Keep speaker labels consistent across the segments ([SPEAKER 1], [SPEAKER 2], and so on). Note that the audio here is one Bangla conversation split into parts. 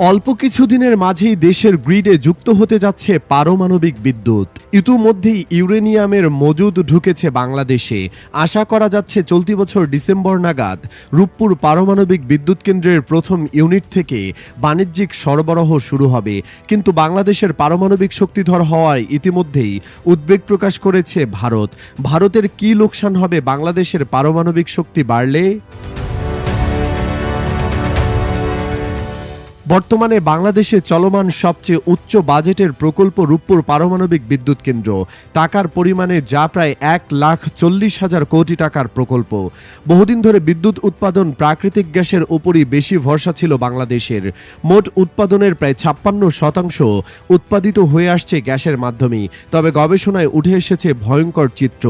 [SPEAKER 1] অল্প কিছুদিনের মাঝেই দেশের গ্রিডে যুক্ত হতে যাচ্ছে পারমাণবিক বিদ্যুৎ। ইতিমধ্যেই ইউরেনিয়ামের মজুদ ঢুকেছে বাংলাদেশে। আশা করা যাচ্ছে চলতি বছর ডিসেম্বর নাগাদ রূপপুর পারমাণবিক বিদ্যুৎ কেন্দ্রের প্রথম ইউনিট থেকে বাণিজ্যিক সরবরাহ শুরু হবে। কিন্তু বাংলাদেশের পারমাণবিক শক্তিধর হওয়ায় ইতিমধ্যেই উদ্বেগ প্রকাশ করেছে ভারত। ভারতের কী লোকসান হবে বাংলাদেশের পারমাণবিক শক্তি বাড়লে? বর্তমানে বাংলাদেশে চলমান সবচেয়ে উচ্চ বাজেটের প্রকল্প রূপপুর পারমাণবিক বিদ্যুৎ কেন্দ্র। টাকার পরিমাণে যা প্রায় এক লাখ চল্লিশ হাজার কোটি টাকার প্রকল্প। বহুদিন ধরে বিদ্যুৎ উৎপাদন প্রাকৃতিক গ্যাসের উপরই বেশি ভরসা ছিল বাংলাদেশের। মোট উৎপাদনের প্রায় ছাপ্পান্ন শতাংশ উৎপাদিত হয়ে আসছে গ্যাসের মাধ্যমেই। তবে গবেষণায় উঠে এসেছে ভয়ঙ্কর চিত্র।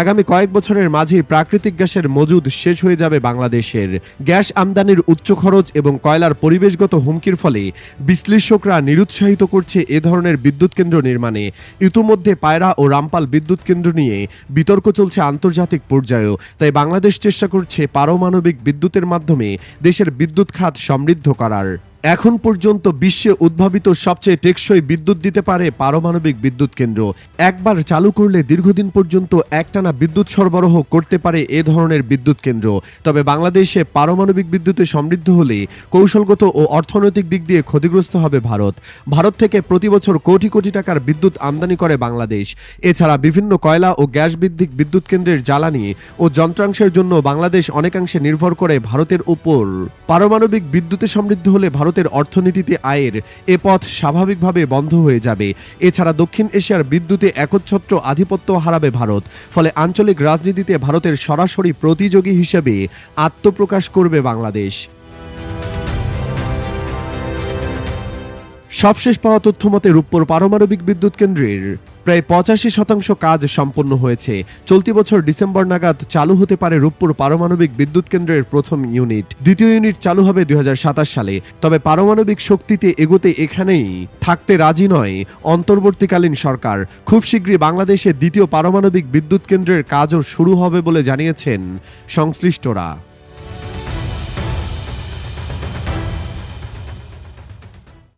[SPEAKER 1] আগামী কয়েক বছরের মাঝেই প্রাকৃতিক গ্যাসের মজুদ শেষ হয়ে যাবে বাংলাদেশের। গ্যাস আমদানির উচ্চ খরচ এবং কয়লার পরিবেশগত হুমকির ফলে বিশ্লেষকরা নিরুৎসাহিত করছে এ ধরনের বিদ্যুৎ কেন্দ্র নির্মাণে। ইতোমধ্যে পায়রা ও রামপাল বিদ্যুৎ কেন্দ্র নিয়ে বিতর্ক চলছে আন্তর্জাতিক পর্যায়েও। তাই বাংলাদেশ চেষ্টা করছে পারমাণবিক বিদ্যুতের মাধ্যমে দেশের বিদ্যুৎ খাত সমৃদ্ধ করার। এখন পর্যন্ত বিশ্বে উদ্ভাবিত সবচেয়ে টেকসই বিদ্যুৎ দিতে পারে পারমাণবিক বিদ্যুৎ কেন্দ্র। একবার চালু করলে দীর্ঘদিন পর্যন্ত একটানা বিদ্যুৎ সরবরাহ করতে পারে এ ধরনের বিদ্যুৎ কেন্দ্র। তবে বাংলাদেশে পারমাণবিক বিদ্যুতে সমৃদ্ধ হলে কৌশলগত ও অর্থনৈতিক দিক দিয়ে ক্ষতিগ্রস্ত হবে ভারত। ভারত থেকে প্রতি বছর কোটি কোটি টাকার বিদ্যুৎ আমদানি করে বাংলাদেশ। এছাড়া বিভিন্ন কয়লা ও গ্যাস ভিত্তিক বিদ্যুৎ কেন্দ্রের জ্বালানি ও যন্ত্রাংশের জন্য বাংলাদেশ অনেকাংশে নির্ভর করে ভারতের উপর। পারমাণবিক বিদ্যুতে সমৃদ্ধ হলে ভারতের অর্থনীতিতে আয়ের এ পথ স্বাভাবিকভাবে বন্ধ হয়ে যাবে। এছাড়া দক্ষিণ এশিয়ার বিদ্যুতে একচ্ছত্র আধিপত্য হারাবে ভারত, ফলে আঞ্চলিক রাজনীতিতে ভারতের সরাসরি প্রতিযোগী হিসেবে আত্মপ্রকাশ করবে বাংলাদেশ। সবশেষ পাওয়া তথ্য মতে রূপপুর পারমাণবিক বিদ্যুৎ কেন্দ্রের প্রায় পঁচাশি শতাংশ কাজ সম্পন্ন হয়েছে। চলতি বছর ডিসেম্বর নাগাদ চালু হতে পারে রূপপুর পারমাণবিক বিদ্যুৎ কেন্দ্রের প্রথম ইউনিট। দ্বিতীয় ইউনিট চালু হবে দু হাজার সাতাশ সালে। তবে পারমাণবিক শক্তিতে এগোতে এখানেই থাকতে রাজি নয় অন্তর্বর্তীকালীন সরকার। খুব শীঘ্রই বাংলাদেশে দ্বিতীয় পারমাণবিক বিদ্যুৎ কেন্দ্রের কাজও শুরু হবে বলে জানিয়েছেন সংশ্লিষ্টরা।